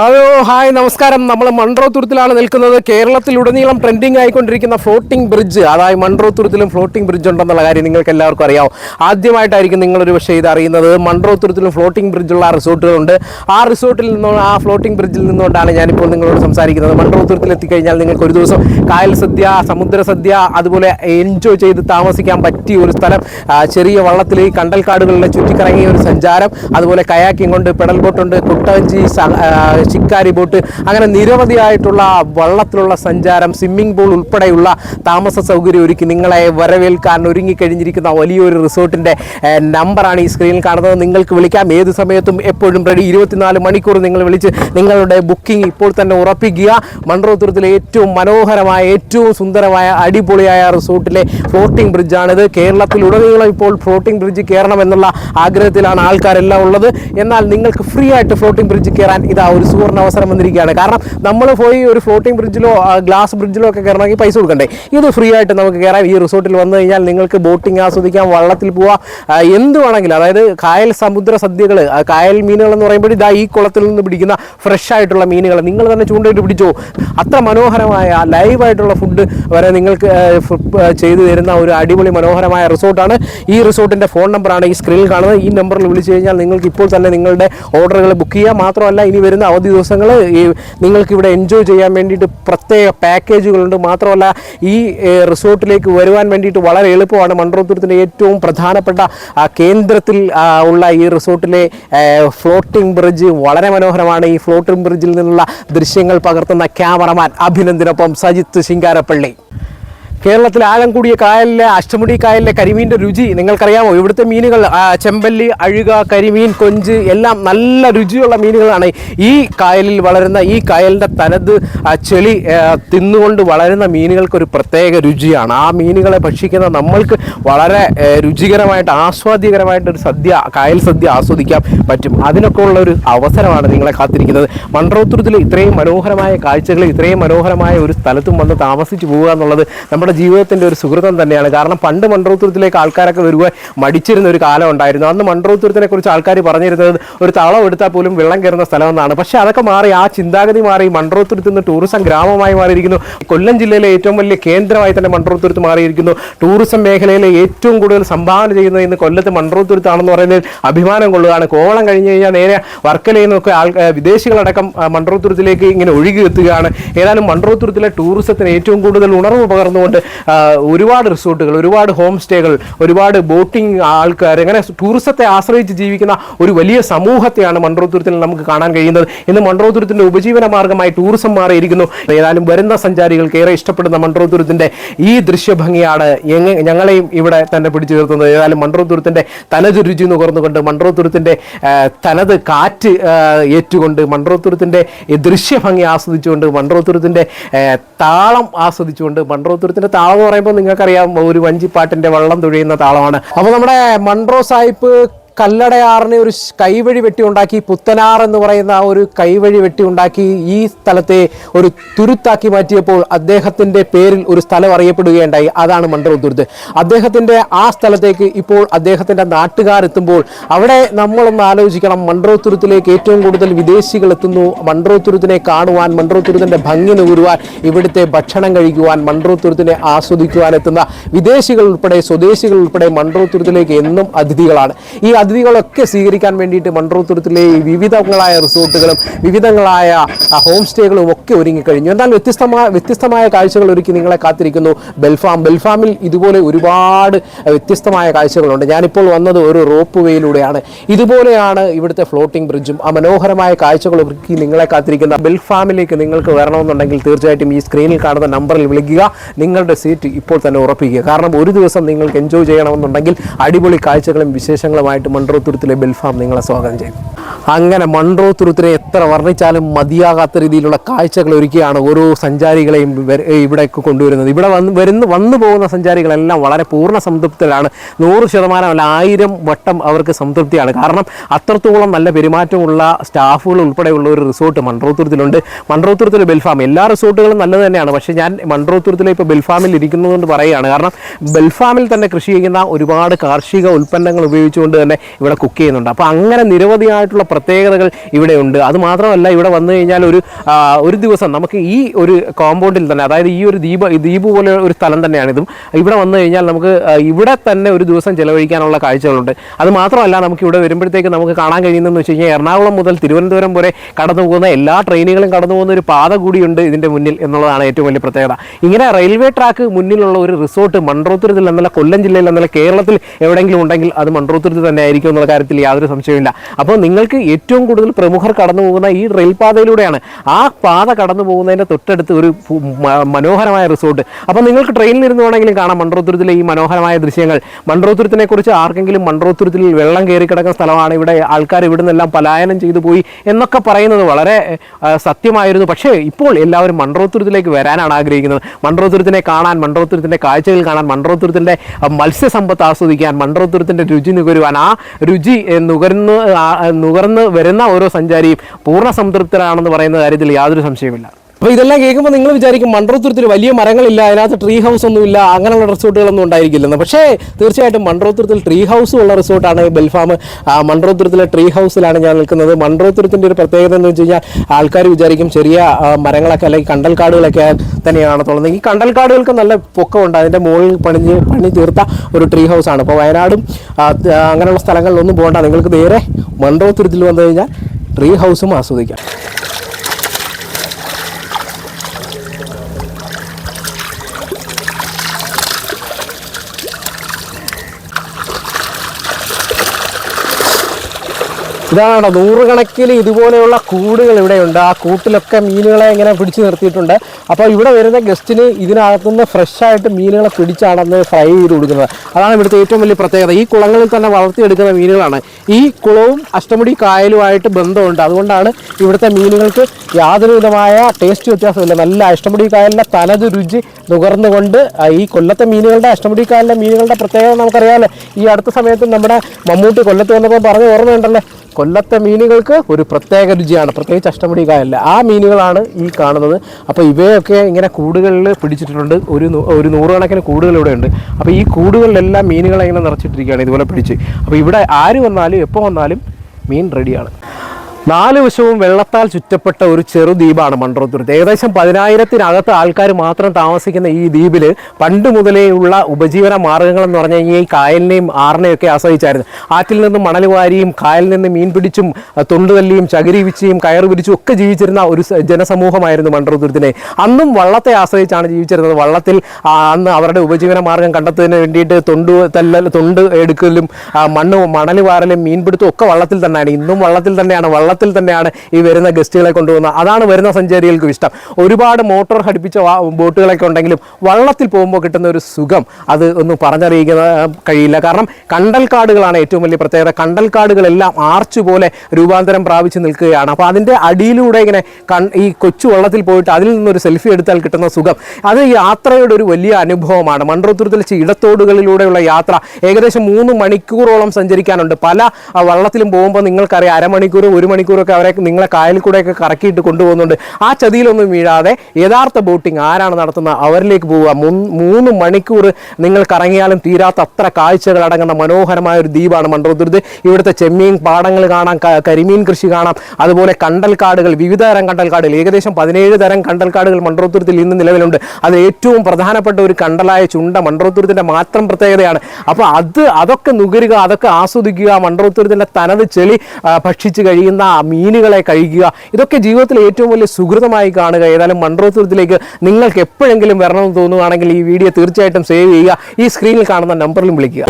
Hello hi നമസ്കാരം. നമ്മൾ മൺട്രോത്തുരുത്തിലാണ് നിൽക്കുന്നത്. കേരളത്തിലുടനീളം ട്രെൻഡിങ് ആയിക്കൊണ്ടിരിക്കുന്ന ഫ്ലോട്ടിംഗ് ബ്രിഡ്ജ് അതായത് മൺട്രോത്തുരുത്തിലും ഫ്ലോട്ടിംഗ് ബ്രിഡ്ജ് ഉണ്ടെന്നുള്ള കാര്യം നിങ്ങൾക്ക് എല്ലാവർക്കും അറിയാം. ആദ്യമായിട്ടായിരിക്കും നിങ്ങളൊരു പക്ഷേ ഇത് അറിയുന്നത്. മൺട്രോത്തുരുത്തിലും ഫ്ലോട്ടിംഗ് ബ്രിഡ്ജുള്ള റിസോർട്ടുകളുണ്ട്. ആ റിസോർട്ടിൽ നിന്നും ആ ഫ്ലോട്ടിംഗ് ബ്രിഡ്ജിൽ നിന്നുകൊണ്ടാണ് ഞാനിപ്പോൾ നിങ്ങളോട് സംസാരിക്കുന്നത്. മൺട്രോത്തുരുത്തിൽ എത്തിക്കഴിഞ്ഞാൽ നിങ്ങൾക്ക് ഒരു ദിവസം കായൽ സദ്യ സമുദ്ര സദ്യ അതുപോലെ എൻജോയ് ചെയ്ത് താമസിക്കാൻ പറ്റിയ ഒരു സ്ഥലം ചെറിയ വള്ളത്തിൽ കണ്ടൽക്കാടുകളിലെ ചുറ്റിക്കറങ്ങിയ ഒരു സഞ്ചാരം അതുപോലെ കയാക്കിംഗ് കൊണ്ട് പെഡൽ ബോട്ടുണ്ട് കുട്ടവഞ്ചി ശിക്കാരി ബോട്ട്. അങ്ങനെ നിരവധിയായിട്ടുള്ള വള്ളത്തിലുള്ള സഞ്ചാരം സ്വിമ്മിംഗ് പൂൾ ഉൾപ്പെടെയുള്ള താമസ സൗകര്യം ഒരുക്കി നിങ്ങളെ വരവേൽക്കാൻ ഒരുങ്ങിക്കഴിഞ്ഞിരിക്കുന്ന വലിയൊരു റിസോർട്ടിന്റെ നമ്പറാണ് ഈ സ്ക്രീനിൽ കാണുന്നത്. നിങ്ങൾക്ക് വിളിക്കാം. ഏത് സമയത്തും എപ്പോഴും റെഡി ഇരുപത്തിനാല് മണിക്കൂർ നിങ്ങൾ വിളിച്ച് നിങ്ങളുടെ ബുക്കിംഗ് ഇപ്പോൾ തന്നെ ഉറപ്പിക്കുക. മൺറോത്തുരത്തിലെ ഏറ്റവും മനോഹരമായ ഏറ്റവും സുന്ദരമായ അടിപൊളിയായ റിസോർട്ടിലെ ഫ്ലോട്ടിംഗ് ബ്രിഡ്ജാണിത് കേരളത്തിലുടനീളം ഇപ്പോൾ ഫ്ലോട്ടിംഗ് ബ്രിഡ്ജ് കയറണം എന്നുള്ള ആഗ്രഹത്തിലാണ് ആൾക്കാരെല്ലാം ഉള്ളത്. എന്നാൽ നിങ്ങൾക്ക് ഫ്രീ ആയിട്ട് ഫ്ലോട്ടിംഗ് ബ്രിഡ്ജ് കയറാൻ ഇതാ ഒരു സുവർണ അവസരം വന്നിരിക്കുകയാണ് കാരണം നമ്മൾ പോയി ഒരു ഫ്ലോട്ടിംഗ് ബ്രിഡ്ജിലോ ഗ്ലാസ് ബ്രിഡ്ജിലോ ഒക്കെ കയറണമെങ്കിൽ പൈസ കൊടുക്കണ്ടേ? ഇത് ഫ്രീ ആയിട്ട് നമുക്ക് കയറാം. ഈ റിസോർട്ടിൽ വന്നു കഴിഞ്ഞാൽ നിങ്ങൾക്ക് ബോട്ടിംഗ് ആസ്വദിക്കാം വള്ളത്തിൽ പോവാം. എന്ത് വേണമെങ്കിലും. അതായത് കായൽ സമുദ്ര സദ്യകൾ കായൽ മീനുകൾ എന്ന് പറയുമ്പോൾ ഇതാ ഈ കുളത്തിൽ നിന്ന് പിടിക്കുന്ന ഫ്രഷ് ആയിട്ടുള്ള മീനുകൾ നിങ്ങൾ തന്നെ ചൂണ്ടയിട്ട് പിടിച്ചോ. അത്ര മനോഹരമായ ലൈവായിട്ടുള്ള ഫുഡ് വരെ നിങ്ങൾക്ക് ചെയ്തു തരുന്ന ഒരു അടിപൊളി മനോഹരമായ റിസോർട്ടാണ് ഈ റിസോർട്ടിന്റെ ഫോൺ നമ്പറാണ് ഈ സ്ക്രീനിൽ കാണുന്നത്. ഈ നമ്പറിൽ വിളിച്ചു കഴിഞ്ഞാൽ നിങ്ങൾക്ക് ഇപ്പോൾ തന്നെ നിങ്ങളുടെ ഓർഡറുകൾ ബുക്ക് ചെയ്യാം. മാത്രമല്ല ഇനി വരുന്ന അവധി ദിവസങ്ങൾ ഈ നിങ്ങൾക്ക് ഇവിടെ എൻജോയ് ചെയ്യാൻ വേണ്ടിയിട്ട് പ്രത്യേക പാക്കേജുകളുണ്ട് മാത്രമല്ല ഈ റിസോർട്ടിലേക്ക് വരുവാൻ വേണ്ടിയിട്ട് വളരെ എളുപ്പമാണ്. മൺട്രോത്തുരത്തിന്റെ ഏറ്റവും പ്രധാനപ്പെട്ട കേന്ദ്രത്തിൽ ഉള്ള ഈ റിസോർട്ടിലെ ഫ്ലോട്ടിംഗ് ബ്രിഡ്ജ് വളരെ മനോഹരമാണ്. ഈ ഫ്ലോട്ടിംഗ് ബ്രിഡ്ജിൽ നിന്നുള്ള ദൃശ്യങ്ങൾ പകർത്തുന്ന ക്യാമറമാൻ അഭിനന്ദിനൊപ്പം സജിത്ത് ശിങ്കാരപ്പള്ളി. കേരളത്തിലെ ആഴം കൂടിയ കായലിലെ അഷ്ടമുടി കായലിലെ കരിമീന്റെ രുചി നിങ്ങൾക്കറിയാമോ? ഇവിടുത്തെ മീനുകൾ ചെമ്പല്ലി അഴുക കരിമീൻ കൊഞ്ച് എല്ലാം നല്ല രുചിയുള്ള മീനുകളാണ്. ഈ കായലിൽ വളരുന്ന ഈ കായലിന്റെ തനത് ചെളി തിന്നുകൊണ്ട് വളരുന്ന മീനുകൾക്കൊരു പ്രത്യേക രുചിയാണ്. ആ മീനുകളെ ഭക്ഷിക്കുന്ന നമ്മൾക്ക് വളരെ രുചികരമായിട്ട് ആസ്വാദ്യകരമായിട്ടൊരു സദ്യ കായൽ സദ്യ ആസ്വദിക്കാൻ പറ്റും. അതിനൊക്കെ ഉള്ള ഒരു അവസരമാണ് നിങ്ങളെ കാത്തിരിക്കുന്നത്. മൺട്രോത്തുരത്തിൽ ഇത്രയും മനോഹരമായ കാഴ്ചകൾ ഇത്രയും മനോഹരമായ ഒരു സ്ഥലത്തും വന്ന് താമസിച്ചു പോവുക എന്നുള്ളത് നമ്മുടെ ജീവിതത്തിന്റെ ഒരു സുഹൃതം തന്നെയാണ്. കാരണം പണ്ട് മൺട്രോത്തുരത്തിലേക്ക് ആൾക്കാരൊക്കെ വരുക മടിച്ചിരുന്ന ഒരു കാലം ഉണ്ടായിരുന്നു. അന്ന് മൺട്രോത്തുരത്തിനെ കുറിച്ച് ആൾക്കാർ പറഞ്ഞിരുന്നത് ഒരു തളം എടുത്താൽ പോലും വെള്ളം കയറുന്ന സ്ഥലമെന്നാണ്. പക്ഷേ അതൊക്കെ മാറി ആ ചിന്താഗതി മാറി മൺട്രോത്തുരത്ത് നിന്ന് ടൂറിസം ഗ്രാമമായി മാറിയിരിക്കുന്നു. കൊല്ലം ജില്ലയിലെ ഏറ്റവും വലിയ കേന്ദ്രമായി തന്നെ മൺട്രോത്തുരത്ത് മാറിയിരിക്കുന്നു. ടൂറിസം മേഖലയിലെ ഏറ്റവും കൂടുതൽ സംഭാവന ചെയ്യുന്നത് ഇന്ന് കൊല്ലത്ത് മൺട്രോത്തുരത്താണെന്ന് പറയുന്നത് അഭിമാനം കൊള്ളുകയാണ്. കോവളം കഴിഞ്ഞ് കഴിഞ്ഞാൽ നേരെ വർക്കലയിൽ നിന്നൊക്കെ ആൾ വിദേശികളടക്കം ആ, ഇങ്ങനെ ഒഴുകി എത്തുകയാണ് ഏതായാലും മൺട്രോത്തുരത്തിലെ ടൂറിസത്തിന് ഏറ്റവും കൂടുതൽ ഉണർവ് പകർന്നുകൊണ്ട് ഒരുപാട് റിസോർട്ടുകൾ ഒരുപാട് ഹോം സ്റ്റേകൾ ഒരുപാട് ബോട്ടിംഗ് ആൾക്കാർ അങ്ങനെ ടൂറിസത്തെ ആശ്രയിച്ച് ജീവിക്കുന്ന ഒരു വലിയ സമൂഹത്തെയാണ് മൺട്രോത്തുരത്തിൽ നമുക്ക് കാണാൻ കഴിയുന്നത്. ഇന്ന് മൺട്രോത്തുരത്തിന്റെ ഉപജീവന മാർഗമായി ടൂറിസം മാറിയിരിക്കുന്നു. ഏതായാലും വരുന്ന സഞ്ചാരികൾക്ക് ഏറെ ഇഷ്ടപ്പെടുന്ന മൺട്രോത്തുരത്തിന്റെ ഈ ദൃശ്യഭംഗിയാണ് ഞങ്ങളെയും ഇവിടെ തന്നെ പിടിച്ചു നിർത്തുന്നത്. ഏതായാലും മൺട്രോത്തുരത്തിന്റെ തനത് രുചി നുകർന്നുകൊണ്ട് മൺട്രോത്തുരത്തിന്റെ തനത് കാറ്റ് ഏറ്റുകൊണ്ട് മൺട്രോത്തുരത്തിന്റെ ദൃശ്യഭംഗി ആസ്വദിച്ചുകൊണ്ട് മൺട്രോത്തുരത്തിന്റെ താളം ആസ്വദിച്ചുകൊണ്ട് മൺട്രോത്തുരത്തിന്റെ താളം എന്ന് പറയുമ്പോൾ നിങ്ങൾക്കറിയാം ഒരു വഞ്ചിപ്പാട്ടിന്റെ വള്ളം തുഴയുന്ന താളമാണ്. അപ്പോൾ നമ്മുടെ മൺട്രോ സാഹിബ് കല്ലടയാറിനെ ഒരു കൈവഴി വെട്ടി ഉണ്ടാക്കി പുത്തനാർ എന്ന് പറയുന്ന ആ ഒരു കൈവഴി വെട്ടി ഉണ്ടാക്കി ഈ സ്ഥലത്തെ ഒരു തുരുത്താക്കി മാറ്റിയപ്പോൾ അദ്ദേഹത്തിന്റെ പേരിൽ ഒരു സ്ഥലം അറിയപ്പെടുകയുണ്ടായി. അതാണ് മണ്ഡലത്തുരുത്ത് അദ്ദേഹത്തിന്റെ ആ സ്ഥലത്തേക്ക് ഇപ്പോൾ അദ്ദേഹത്തിന്റെ നാട്ടുകാർ എത്തുമ്പോൾ അവിടെ നമ്മളൊന്ന് ആലോചിക്കണം. മൺട്രോത്തുരുത്തിലേക്ക് ഏറ്റവും കൂടുതൽ വിദേശികൾ എത്തുന്നു. മൺട്രോത്തുരുത്തിനെ കാണുവാൻ മൺട്രോത്തുരുത്തിന്റെ ഭംഗി നുകരുവാൻ ഇവിടുത്തെ ഭക്ഷണം കഴിക്കുവാൻ മൺട്രോത്തുരുത്തിനെ ആസ്വദിക്കുവാൻ എത്തുന്ന വിദേശികൾ ഉൾപ്പെടെ സ്വദേശികൾ ഉൾപ്പെടെ മൺട്രോത്തുരുത്തിലേക്ക് എന്നും അതിഥികളാണ്. ഈ അതിഥികളൊക്കെ സ്വീകരിക്കാൻ വേണ്ടിയിട്ട് മൺട്രോത്തുരത്തിലെ ഈ വിവിധങ്ങളായ റിസോർട്ടുകളും വിവിധങ്ങളായ ഹോം സ്റ്റേകളും ഒക്കെ ഒരുങ്ങിക്കഴിഞ്ഞു. എന്നാൽ വ്യത്യസ്തമായ വ്യത്യസ്തമായ കാഴ്ചകൾ ഒരുക്കി നിങ്ങളെ കാത്തിരിക്കുന്നു. ബെൽഫാം ബെൽഫാമിൽ ഇതുപോലെ ഒരുപാട് വ്യത്യസ്തമായ കാഴ്ചകളുണ്ട്. ഞാനിപ്പോൾ വന്നത് ഒരു റോപ്പ് വേയിലൂടെയാണ് ഇതുപോലെയാണ് ഇവിടുത്തെ ഫ്ലോട്ടിംഗ് ബ്രിഡ്ജും. ആ മനോഹരമായ കാഴ്ചകൾ ഒരുക്കി നിങ്ങളെ കാത്തിരിക്കുന്ന ബെൽഫാമിലേക്ക് നിങ്ങൾക്ക് വരണമെന്നുണ്ടെങ്കിൽ തീർച്ചയായിട്ടും ഈ സ്ക്രീനിൽ കാണുന്ന നമ്പറിൽ വിളിക്കുക. നിങ്ങളുടെ സീറ്റ് ഇപ്പോൾ തന്നെ ഉറപ്പിക്കുക. കാരണം ഒരു ദിവസം നിങ്ങൾക്ക് എൻജോയ് ചെയ്യണമെന്നുണ്ടെങ്കിൽ അടിപൊളി കാഴ്ചകളും വിശേഷങ്ങളുമായിട്ട് മൺട്രോത്തുരുത്തിലെ ബെൽഫാം നിങ്ങളെ സ്വാഗതം ചെയ്യുന്നു അങ്ങനെ മൺട്രോത്തുരുത്തിനെ എത്ര വർണിച്ചാലും മതിയാകാത്ത രീതിയിലുള്ള കാഴ്ചകൾ ഒരുക്കിയാണ് ഓരോ സഞ്ചാരികളെയും ഇവിടേക്ക് കൊണ്ടുവരുന്നത്. ഇവിടെ വന്ന് വരുന്ന വന്നു പോകുന്ന സഞ്ചാരികളെല്ലാം വളരെ പൂർണ സംതൃപ്തരാണ്. നൂറ് ശതമാനം അല്ല ആയിരം വട്ടം അവർക്ക് സംതൃപ്തിയാണ്. കാരണം അത്രത്തോളം നല്ല പെരുമാറ്റമുള്ള സ്റ്റാഫുകൾ ഉൾപ്പെടെയുള്ള ഒരു റിസോർട്ട് മൺട്രോത്തുരത്തിലുണ്ട് മൺട്രോത്തുരത്തിലെ ബെൽഫാം എല്ലാ റിസോർട്ടുകളും നല്ലത് തന്നെയാണ്. പക്ഷേ ഞാൻ മൺട്രോത്തുരത്തിലെ ഇപ്പോൾ ബെൽഫാമിൽ ഇരിക്കുന്നതുകൊണ്ട് പറയുകയാണ്. കാരണം ബെൽഫാമിൽ തന്നെ കൃഷി ചെയ്യുന്ന ഒരുപാട് കാർഷിക ഉൽപ്പന്നങ്ങൾ ഉപയോഗിച്ചുകൊണ്ട് തന്നെ ഇവിടെ കുക്ക് ചെയ്യുന്നുണ്ട്. അപ്പോൾ അങ്ങനെ നിരവധിയായിട്ടുള്ള പ്രത്യേകതകൾ ഇവിടെ ഉണ്ട്. അത് മാത്രമല്ല ഇവിടെ വന്നു കഴിഞ്ഞാൽ ഒരു ഒരു ദിവസം നമുക്ക് ഈ ഒരു കോമ്പൗണ്ടിൽ തന്നെ അതായത് ഈ ഒരു ദ്വീപ് ദ്വീപ് പോലെ ഒരു സ്ഥലം തന്നെയാണ് ഇതും. ഇവിടെ വന്നു കഴിഞ്ഞാൽ നമുക്ക് ഇവിടെ തന്നെ ഒരു ദിവസം ചിലവഴിക്കാനുള്ള കാഴ്ചകളുണ്ട്. അത് മാത്രമല്ല നമുക്ക് ഇവിടെ വരുമ്പോഴത്തേക്ക് നമുക്ക് കാണാൻ കഴിയുന്നതെന്ന് വെച്ച് കഴിഞ്ഞാൽ എറണാകുളം മുതൽ തിരുവനന്തപുരം വരെ കടന്നു പോകുന്ന എല്ലാ ട്രെയിനുകളും കടന്നു പോകുന്ന ഒരു പാത കൂടിയുണ്ട് ഇതിന്റെ മുന്നിൽ എന്നുള്ളതാണ് ഏറ്റവും വലിയ പ്രത്യേകത. ഇങ്ങനെ റെയിൽവേ ട്രാക്ക് മുന്നിലുള്ള ഒരു റിസോർട്ട് മൺറോത്തുരത്തിൽ എന്നല്ല കൊല്ലം ജില്ലയിൽ എന്നല്ല കേരളത്തിൽ എവിടെയെങ്കിലും ഉണ്ടെങ്കിൽ അത് മൺട്രോത്തുരത്തിൽ തന്നെ ആയിരിക്കും എന്നുള്ള കാര്യത്തിൽ യാതൊരു സംശയമില്ല അപ്പോൾ നിങ്ങൾക്ക് ഏറ്റവും കൂടുതൽ പ്രമുഖർ കടന്നു പോകുന്ന ഈ റെയിൽപാതയിലൂടെയാണ് ആ പാത കടന്നു പോകുന്നതിന്റെ തൊട്ടടുത്ത് ഒരു മനോഹരമായ റിസോർട്ട്. അപ്പോൾ നിങ്ങൾക്ക് ട്രെയിനിൽ ഇരുന്ന് വേണമെങ്കിലും കാണാം മൺട്രോത്തുരത്തിലെ ഈ മനോഹരമായ ദൃശ്യങ്ങൾ. മൺട്രോത്തുരത്തിനെ കുറിച്ച് ആർക്കെങ്കിലും മൺട്രോത്തുരത്തിൽ വെള്ളം കയറി കിടക്കുന്ന സ്ഥലമാണ് ഇവിടെ ആൾക്കാർ ഇവിടെ നിന്നെല്ലാം പലായനം ചെയ്തു പോയി എന്നൊക്കെ പറയുന്നത് വളരെ സത്യമായിരുന്നു. പക്ഷേ ഇപ്പോൾ എല്ലാവരും മൺട്രോത്തുരത്തിലേക്ക് വരാനാണ് ആഗ്രഹിക്കുന്നത്. മൺട്രോത്തുരത്തിനെ കാണാൻ മൺട്രോത്തുരത്തിന്റെ കാഴ്ചകൾ കാണാൻ മൺട്രോത്തുരത്തിന്റെ മത്സ്യസമ്പത്ത് ആസ്വദിക്കാൻ മൺട്രോത്തുരത്തിന്റെ രുചി നുകരുവാൻ ആ രുചി നുകർന്ന് നുകർന്ന് വരുന്ന ഓരോ സഞ്ചാരിയും പൂർണ സംതൃപ്തരാണെന്ന് പറയുന്ന കാര്യത്തിൽ യാതൊരു സംശയമില്ല അപ്പോൾ ഇതെല്ലാം കേൾക്കുമ്പോൾ നിങ്ങൾ വിചാരിക്കും മൺട്രോത്തുരത്തിൽ വലിയ മരങ്ങളില്ല അതിനകത്ത് ട്രീ ഹൗസ് ഒന്നും ഇല്ല അങ്ങനെയുള്ള റിസോർട്ടുകളൊന്നും ഉണ്ടായിരിക്കില്ലെന്ന്. പക്ഷേ തീർച്ചയായിട്ടും മൺട്രോത്തുരത്തിൽ ട്രീ ഹൗസ് ഉള്ള റിസോർട്ടാണ് ബെൽഫാം മൺട്രോത്തുരത്തിലെ ട്രീ ഹൗസിലാണ് ഞാൻ നിൽക്കുന്നത്. മൺട്രോത്തുരത്തിന്റെ ഒരു പ്രത്യേകത എന്ന് വെച്ച് കഴിഞ്ഞാൽ ആൾക്കാർ വിചാരിക്കും ചെറിയ മരങ്ങളൊക്കെ അല്ലെങ്കിൽ കണ്ടൽക്കാടുകളൊക്കെ തോന്നുന്നത് ഈ കണ്ടൽക്കാടുകൾക്ക് നല്ല പൊക്കമുണ്ട്. അതിന്റെ മുകളിൽ പണിഞ്ഞ് പണി തീർത്ത ഒരു ട്രീ ഹൗസാണ് അപ്പോൾ വയനാടും അങ്ങനെയുള്ള സ്ഥലങ്ങളിലൊന്നും പോകണ്ട. നിങ്ങൾക്ക് നേരെ മൺട്രോത്തുരത്തിൽ വന്നു കഴിഞ്ഞാൽ ട്രീ ഹൗസും ആസ്വദിക്കാം. ഇതാണ് നൂറുകണക്കിന് ഇതുപോലെയുള്ള കൂടുകൾ ഇവിടെയുണ്ട്. ആ കൂട്ടിലൊക്കെ മീനുകളെ ഇങ്ങനെ പിടിച്ചു നിർത്തിയിട്ടുണ്ട്. അപ്പോൾ ഇവിടെ വരുന്ന ഗസ്റ്റിന് ഇതിനകത്തുനിന്ന് ഫ്രഷായിട്ട് മീനുകളെ പിടിച്ചാണെന്ന് ഫ്രൈ ചെയ്ത് കൊടുക്കുന്നത്. അതാണ് ഇവിടുത്തെ ഏറ്റവും വലിയ പ്രത്യേകത. ഈ കുളങ്ങളിൽ തന്നെ വളർത്തിയെടുക്കുന്ന മീനുകളാണ്. ഈ കുളവും അഷ്ടമുടി കായലുമായിട്ട് ബന്ധമുണ്ട്. അതുകൊണ്ടാണ് ഇവിടുത്തെ മീനുകൾക്ക് യാതൊരു വിധമായ ടേസ്റ്റ് വ്യത്യാസമില്ല നല്ല അഷ്ടമുടി കായലിന്റെ തനത് രുചി നുകർന്നുകൊണ്ട് ഈ കൊല്ലത്തെ മീനുകളുടെ അഷ്ടമുടി കായലിലെ മീനുകളുടെ പ്രത്യേകത നമുക്കറിയാമല്ലോ. ഈ അടുത്ത സമയത്ത് നമ്മുടെ മമ്മൂട്ടി കൊല്ലത്ത് വന്നപ്പോൾ പറഞ്ഞ് ഓർമ്മയുണ്ടല്ലേ? കൊല്ലത്തെ മീനുകൾക്ക് ഒരു പ്രത്യേക രുചിയാണ്. പ്രത്യേകിച്ച് അഷ്ടമുടി കായലിൽ ആ മീനുകളാണ് ഈ കാണുന്നത്. അപ്പോൾ ഇവയൊക്കെ ഇങ്ങനെ കൂടുകളിൽ പിടിച്ചിട്ടുണ്ട്. ഒരു ഒരു നൂറുകണക്കിന് കൂടുകൾ ഇവിടെ ഉണ്ട്. അപ്പോൾ ഈ കൂടുകളിലെല്ലാം മീനുകളെ ഇങ്ങനെ നിറച്ചിട്ടിരിക്കുകയാണ് ഇതുപോലെ പിടിച്ച്. അപ്പോൾ ഇവിടെ ആര് വന്നാലും എപ്പോൾ വന്നാലും മീൻ റെഡിയാണ് നാല് വശവും വെള്ളത്താൽ ചുറ്റപ്പെട്ട ഒരു ചെറു ദ്വീപാണ് മൺട്രോത്തുരുത്ത് ഏകദേശം പതിനായിരത്തിനകത്ത് ആൾക്കാർ മാത്രം താമസിക്കുന്ന ഈ ദ്വീപിൽ പണ്ട് മുതലേ ഉള്ള ഉപജീവന മാർഗങ്ങൾ എന്ന് പറഞ്ഞു കഴിഞ്ഞാൽ ഈ കായലിനെയും ആറിനെയും ഒക്കെ ആശ്രയിച്ചായിരുന്നു. ആറ്റിൽ നിന്ന് മണൽ വാരിയും കായലിൽ നിന്ന് മീൻ പിടിച്ചും തൊണ്ടുതല്ലിയും ചകിരി വിച്ചിയും പിടിച്ചും ഒക്കെ ജീവിച്ചിരുന്ന ഒരു ജനസമൂഹമായിരുന്നു മൺട്രോത്തുരുത്തിനെ അന്നും വള്ളത്തെ ആശ്രയിച്ചാണ് ജീവിച്ചിരുന്നത്. വള്ളത്തിൽ അന്ന് അവരുടെ ഉപജീവന മാർഗം കണ്ടെത്തുന്നതിന് വേണ്ടിയിട്ട് തൊണ്ടു തല്ലൽ തൊണ്ട് എടുക്കലും മണ്ണ് മണൽ വാരലും മീൻപിടുത്തവും ഒക്കെ വള്ളത്തിൽ തന്നെയാണ് ഇന്നും വള്ളത്തിൽ തന്നെയാണ്. വള്ളത്തിൽ തന്നെയാണ് ഈ വരുന്ന ഗസ്റ്റുകളെ കൊണ്ടുപോകുന്നത് അതാണ് വരുന്ന സഞ്ചാരികൾക്കും ഇഷ്ടം. ഒരുപാട് മോട്ടോർ ഘടിപ്പിച്ച ബോട്ടുകളൊക്കെ ഉണ്ടെങ്കിലും വള്ളത്തിൽ പോകുമ്പോൾ കിട്ടുന്ന ഒരു സുഖം അത് ഒന്നും പറഞ്ഞറിയിക്കുന്ന കഴിയില്ല. കാരണം കണ്ടൽക്കാടുകളാണ് ഏറ്റവും വലിയ പ്രത്യേകത. കണ്ടൽക്കാടുകളെല്ലാം ആർച്ച് പോലെ രൂപാന്തരം പ്രാപിച്ച് നിൽക്കുകയാണ്. അപ്പോൾ അതിന്റെ അടിയിലൂടെ ഇങ്ങനെ ഈ കൊച്ചു വള്ളത്തിൽ പോയിട്ട് അതിൽ നിന്നൊരു സെൽഫി എടുത്താൽ കിട്ടുന്ന സുഖം. അത് യാത്രയുടെ ഒരു വലിയ അനുഭവമാണ്. മൺട്രോത്തുരത്തിൽ ഇടത്തോടുകളിലൂടെയുള്ള യാത്ര ഏകദേശം മൂന്ന് മണിക്കൂറോളം സഞ്ചരിക്കാനുണ്ട്. പല വള്ളത്തിലും പോകുമ്പോൾ നിങ്ങൾക്കറിയാം അരമണിക്കൂർ ഒരു മണിക്കൂറൊക്കെ അവരെ നിങ്ങളെ കായലിൽ കൂടെയൊക്കെ കറക്കിയിട്ട് കൊണ്ടുപോകുന്നുണ്ട്. ആ ചതിയിലൊന്നും വീഴാതെ യഥാർത്ഥ ബോട്ടിംഗ് ആരാണ് നടത്തുന്നത് അവരിലേക്ക് പോവുക. മൂന്ന് മണിക്കൂർ നിങ്ങൾ കറങ്ങിയാലും തീരാത്ത അത്ര കാഴ്ചകൾ അടങ്ങുന്ന മനോഹരമായ ഒരു ദ്വീപാണ് മൺട്രോത്തുരുത്ത് ഇവിടുത്തെ ചെമ്മീൻ പാടങ്ങൾ കാണാം കരിമീൻ കൃഷി കാണാം. അതുപോലെ കണ്ടൽക്കാടുകൾ വിവിധ തരം കണ്ടൽക്കാടുകൾ ഏകദേശം പതിനേഴ് തരം കണ്ടൽക്കാടുകൾ മൺട്രോത്തുരുത്തിൽ ഇന്ന് നിലവിലുണ്ട്. അത് ഏറ്റവും പ്രധാനപ്പെട്ട ഒരു കണ്ടലായ ചുണ്ട മൺട്രോത്തുരുത്തിന്റെ മാത്രം പ്രത്യേകതയാണ്. അപ്പോൾ അത് അതൊക്കെ നുകരുക അതൊക്കെ ആസ്വദിക്കുക മൺട്രോത്തുരുത്തിന്റെ തനത് ചെളി ഭക്ഷിച്ചു കഴിയുന്ന മീനുകളെ കഴിക്കുക. ഇതൊക്കെ ജീവിതത്തിൽ ഏറ്റവും വലിയ സുഹൃതമായി കാണുക. ഏതായാലും മൺട്രോത്തുരത്തിലേക്ക് നിങ്ങൾക്ക് എപ്പോഴെങ്കിലും വരണമെന്ന് തോന്നുകയാണെങ്കിൽ ഈ വീഡിയോ തീർച്ചയായിട്ടും സേവ് ചെയ്യുക. ഈ സ്ക്രീനിൽ കാണുന്ന നമ്പറിലും വിളിക്കുക.